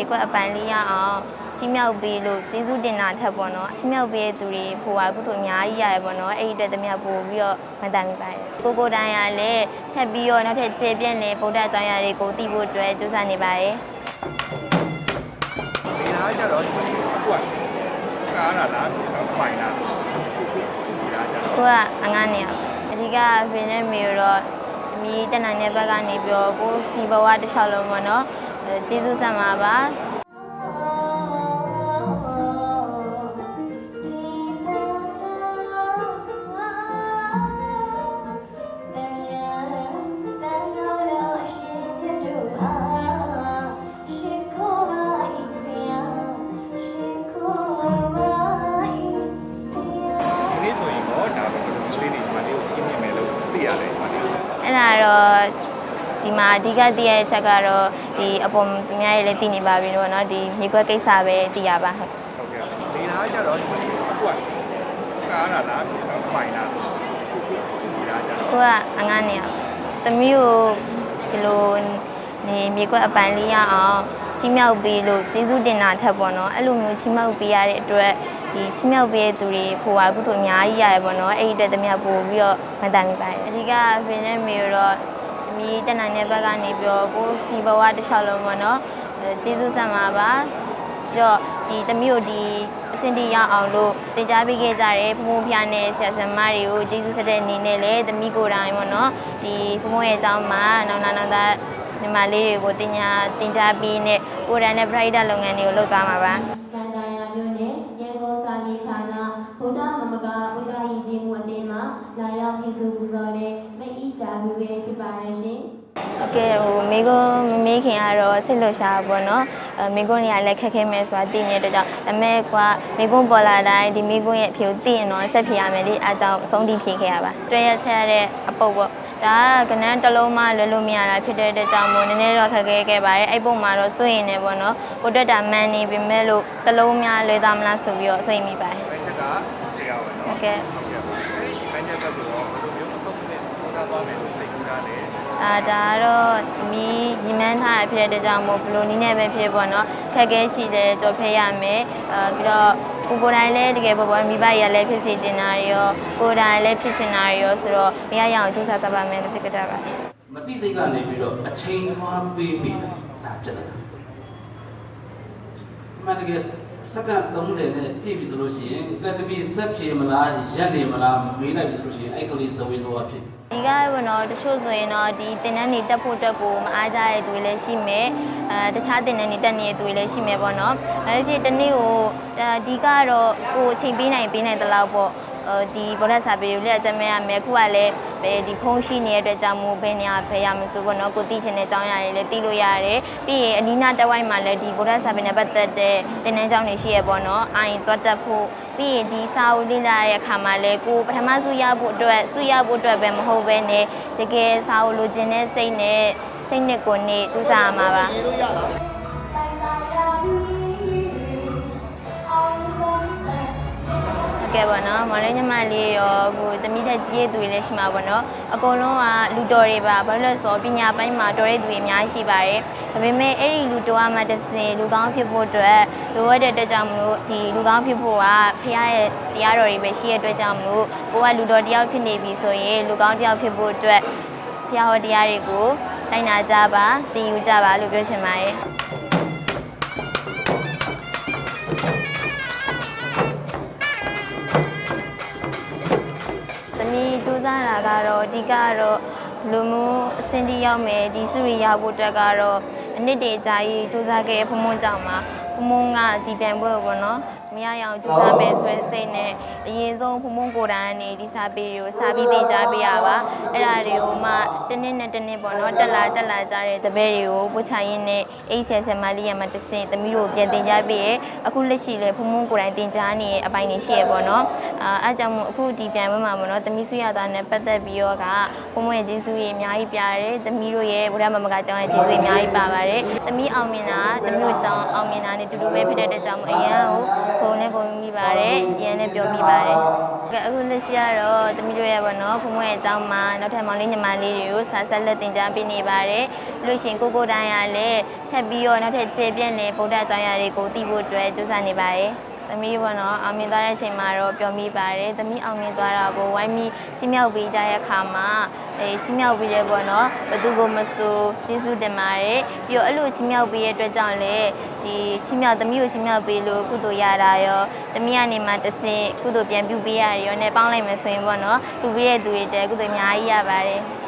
မြေကွက်အပန်လေးရအောင်ချီးမြှောက်ပေးလို့ကျေးဇူးတင်တာထက်ပေါ့နော်ချီးမြှောက်ပေးတဲ့သူတွေဖိုဝါကုသိုလ်အများကြီးရတယ်ပေါ့နော်အဲ့ဒီအတွက်တမယပို့ပြီးတော့မတန်မိပါတယ်ကိုကိုတိုင်ရလည်းထပ်ပြီးတော့နောက်ထပ်ကျေပြည့်နေဗုဒ္ဓအကြောင်းအရာတွေကိုသိဖို့အတွက်ကြိုးစားနေပါတယ်ဒီလားကြတော့ဒီကွက်ကားလာလားပိုင်လားဒီလားကြတော့ကိုကအငားနေရအဓိကဖင်နဲ့မေတော့မီးတက်နိုင်တဲ့ဘက်ကနေပြီးတော့ကိုဒီဘဝတစ်လျှောက်လုံးပေါ့နော်အဲ ကျေးဇူးဆက်မှာပါဒီနေ့ဆိုရင်တော့ဒါပဲဒီလေးတွေမာလေးကိုရှင်းပြမယ်လို့သိရတယ်မာလေးအဲ့ဒါတော့ ဒီမှာအဓိကသိရတဲ့ချက်ကတော့ဒီအပေါ်သူများတွေလည်းသိနေပါပြီလို့เนาะဒီမြေခွက်ကိစ္စပဲသိရပါဟုတ် ဟုတ်ကဲ့ဒီလားကြတော့ဒီကွက်ကားလာလားပိုင်လားဒီလားကြတော့ ကိုကအငားနေရသမီးကိုဒီလိုနေမြေခွက်အပန်လေးရအောင်ချီးမြှောက်ပေးလို့ကျေးဇူးတင်တာထက်ပေါ့နော်အဲ့လိုမျိုးချီးမြှောက်ပေးရတဲ့အတွက်ဒီချီးမြှောက်ပေးတဲ့သူတွေဖိုဝါကုသိုလ်အများကြီးရတယ်ပေါ့နော်အဲ့ဒီအတွက်တမယပို့ပြီးတော့မတန်မိပါတယ်အဓိကဖင်နဲ့မေတော့သ မီးတက်နိုင်တဲ့ဘက်ကနေပြီးတော့ကိုဒီဘဝတစ်လျှောက်လုံးပေါ့နော်ကျေးဇူးဆံပါပါပြီးတော့ဒီတမီးတို့ဒီအဆင့်တိရအောင်လို့တင် जा ပေးခဲ့ကြတယ်ဘုံဖျားနဲ့ဆရာဆရာမတွေကိုကျေးဇူးဆက်တဲ့အနေနဲ့လည်းတမီးကိုယ်တိုင်ပေါ့နော်ဒီဘုံရဲ့အကြောင်းမှာနောင်နောင်သားညီမလေးတွေကိုတင်ညာတင် जा ပေးနဲ့ကိုယ်တိုင်နဲ့ brighter လုပ်ငန်းတွေကိုလုပ်သွားမှာပါတန်တာယာမျိုးနဲ့ရန်ကုန်စာရေးဌာနဗုဒ္ဓမမကဗုဒ္ဓရည်ကြီးမှုအသင်းမှလာရောက်ပြည်သူပူဇော်တဲ့ ကြာမှုပဲဖြစ်ပါတယ်ရှင်ဟုတ်ကဲ့ဟိုမိကုန်းမမေးခင်ကတော့စိတ်လှရှားပေါ့နော်အဲမိကုန်းတွေကလည်းခက်ခဲမယ်ဆိုတာသိနေတဲ့အတွက်ကြောင့်ဒါပေမဲ့ကွာမိကုန်းပေါ်လာတိုင်းဒီမိကုန်းရဲ့အဖြူသိရင်တော့ဆက်ဖြေရမယ်လေအားကြောင့်အဆုံးထိဖြေခဲ့ရပါတွဲရချက်ရတဲ့အပုတ်ပေါ့ဒါကကနန်းတစ်လုံးမှလွယ်လို့မရတာဖြစ်တဲ့အတွက်ကြောင့်မို့နည်းနည်းတော့ခက်ခဲခဲ့ပါတယ်အဲ့ပုံမှာတော့စိုးရင်လည်းပေါ့နော်ကိုတက်တာမှန်နေပြီမဲ့လို့တစ်လုံးများလွယ်သားမလားဆိုပြီးတော့စိတ်မိပါတယ်ဘယ်ချက်ကသိရပါဟုတော့တ်ကဲ့ ဟုတ်ကဲ့ပါအဲဒီဘယ်ချက်ကတော့ဘယ်လိုမျိုးအဆုံးနဲ့ သုံးသပ်သွားမယ်လို့စိတ်ကူးတာလေအာဒါကတော့မီးညီမန်းထားရဖြစ်တဲ့အတွက်ကြောင့်မို့ဘလိုနည်းနဲ့ပဲဖြစ်ပေါ့နော်ခက်ခဲရှိတယ်ကြော်ဖဲရမယ်အာပြီးတော့ကိုကိုယ်တိုင်လည်းတကယ်ပေါ့ပေါ့မိဘရလည်းဖြစ်စေချင်တာတွေရောကိုယ်တိုင်လည်းဖြစ်ချင်တာတွေရောဆိုတော့မရရအောင်ကြိုးစားတတ်ပါမယ်လို့စိတ်ကတပါမတိစိတ်ကနေပြီးတော့အချိန်သွားပေးမိတာဒါဖြစ်တယ်။မှန်တကယ်စက္ကန့်30နဲ့ပြည့်ပြီဆိုလို့ရှိရင်ကတမီဆက်ဖြေမလားရက်နေမလားမေးလိုက်ပြီဆိုလို့ရှိရင်အဲ့ကလေးဇဝေဇဝါဖြစ် ဒီကကတော့နော်တချို့ဆိုရင်တော့ဒီတင်တန်းနေတက်ဖို့တက်ကိုမအားကြတဲ့သူတွေလည်းရှိမယ်အဲတခြားတင်တန်းနေတက်နေတဲ့သူတွေလည်းရှိမယ်ပေါ့နော်အဲဖြစ်တနေ့ကိုဒီကတော့ကိုယ်အချိန်ပေးနိုင်ပေးနိုင်တဲ့လောက်ပေါ့ ဒီဗောဓစာပေကိုလက်အကျမဲ့ရမယ်ခုကလည်းပဲဒီဖုန်းရှိနေတဲ့အတွက်ကြောင့်မို့ဘယ်နေရာဖယ်ရမစိုးပေါ့နော်ကိုသိချင်တဲ့အကြောင်းအရာတွေလည်းသိလို့ရတယ်ပြီးရင်အနီးနားတစ်ဝိုက်မှာလည်းဒီဗောဓစာပေနဲ့ပတ်သက်တဲ့တင်တန်းကြောင်းတွေရှိရပေါ့နော်အာရင်သွားတက်ဖို့ပြီးရင်ဒီစာအုပ်လေ့လာတဲ့အခါမှာလည်းကိုပထမစုရဖို့အတွက်စုရဖို့အတွက်ပဲမဟုတ်ဘဲနဲ့တကယ်စာအုပ်လိုချင်တဲ့စိတ်နဲ့စိတ်နဲ့ကိုယ်နဲ့တူစားရမှာပါ ဟုတ်ကဲ့ပါနော်မော်လေးညီမလေးရောအခုတမိတဲ့ကြီးရဲ့သူတွေလည်းရှိမှာပေါ့နော်အကုန်လုံးကလူတော်တွေပါဘာလို့လဲဆိုတော့ပညာပိုင်းမှာတော်တဲ့သူတွေအများကြီးရှိပါတယ်ဒါပေမဲ့အဲ့ဒီလူတော်ကမှတစ်စင်လူကောင်းဖြစ်ဖို့အတွက်လိုအပ်တဲ့အတွက်ကြောင့်မလို့ဒီလူကောင်းဖြစ်ဖို့ကဖခင်ရဲ့တရားတော်တွေပဲရှိတဲ့အတွက်ကြောင့်မလို့ကိုကလူတော်တယောက်ဖြစ်နေပြီဆိုရင်လူကောင်းတယောက်ဖြစ်ဖို့အတွက်ဖခင်ဟောတရားတွေကိုလိုက်နာကြပါသင်ယူကြပါလို့ပြောချင်ပါတယ် စူးစမ်းတာကတော့အဓိကကတော့ဒီလိုမျိုးအဆင့်တီရောက်မယ်ဒီစုရရဖို့အတွက်ကတော့အနစ်တေကြာကြီးစူးစမ်းခဲ့ဖုံဖုံကြောင့်မှာဖုံဖုံကဒီပြိုင်ပွဲကိုပေါ့နော် မရရအောင်စူးစမ်းမယ်ဆိုတဲ့စိတ်နဲ့အရင်ဆုံးဖုံဖုံကိုယ်တိုင်ကနေဒီစာပေတွေကိုစာပြီးသင်ကြားပေးရပါအဲ့ဒါတွေကိုမှတစ်နှစ်နဲ့တစ်နှစ်ပေါ့နော်တက်လာတက်လာကြတဲ့တပည့်တွေကိုပို့ချရင်းနဲ့အိတ်ဆယ်ဆယ်မလေးရမှာတစ်စင်သမီးတို့ပြန်သင်ကြားပေးရအခုလက်ရှိလေဖုံဖုံကိုယ်တိုင်သင်ကြားနေတဲ့အပိုင်းတွေရှိရပေါ့နော်အာအဲ့ကြောင့်မို့အခုဒီပြိုင်ပွဲမှာပေါ့နော်သမီးဆွေရတာနဲ့ပတ်သက်ပြီးတော့ကဖုံဖုံရဲ့ကျေးဇူးတွေအများကြီးပြရတယ်သမီးတို့ရဲ့ဗုဒ္ဓမမကကျောင်းရဲ့ကျေးဇူးတွေအများကြီးပါပါတယ်သမီးအောင်မြင်တာသမီးတို့ကျောင်းအောင်မြင်တာနဲ့တူတူပဲဖြစ်တဲ့အတွက်ကြောင့်မို့အရန်ကိုခုံနဲ့ခုံမိပါတယ်အရန်နဲ့ပြောမိပါပါတယ်ကဲအခုလက်ရှိကတော့တမီးတို့ရဲ့ပေါ့နော်ဖုံမွေးရဲ့အကြောင်းမှာနောက်ထပ်မောင်လေးညီမလေးတွေကိုစာဆက်လက်တင်ကြားပေးနေပါတယ်လို့ရှရင်ကိုကိုတိုင်းရလည်းထပ်ပြီးတော့နောက်ထပ်ကျေပြည့်နေဗုဒ္ဓအကြောင်းအရာတွေကိုသိဖို့အတွက်ကြိုးစားနေပါတယ် သမီးပေါ့နော်အောင်မြင်သွားတဲ့အချိန်မှာတော့ပျော်မိပါတယ်သမီးအောင်မြင်သွားတာကိုဝိုင်းပြီးချီးမြှောက်ပေးကြတဲ့အခါမှာအဲချီးမြှောက်ပေးတယ်ပေါ့နော်ဘသူကိုမဆိုကျေးဇူးတင်ပါတယ်ပြီးတော့အဲ့လိုချီးမြှောက်ပေးရဲ့အတွက်ကြောင့်လည်းဒီချီးမြှောက်သမီးကိုချီးမြှောက်ပေးလို့ကုသိုလ်ရတာရောသမီးကနေမှတစ်ဆင့်ကုသိုလ်ပြန်ပြုပေးရတယ်ရောနဲ့ပေါင်းလိုက်မယ်ဆိုရင်ပေါ့နော်ကုပေးတဲ့သူတွေတဲ့ကုသိုလ်အများကြီးရပါတယ်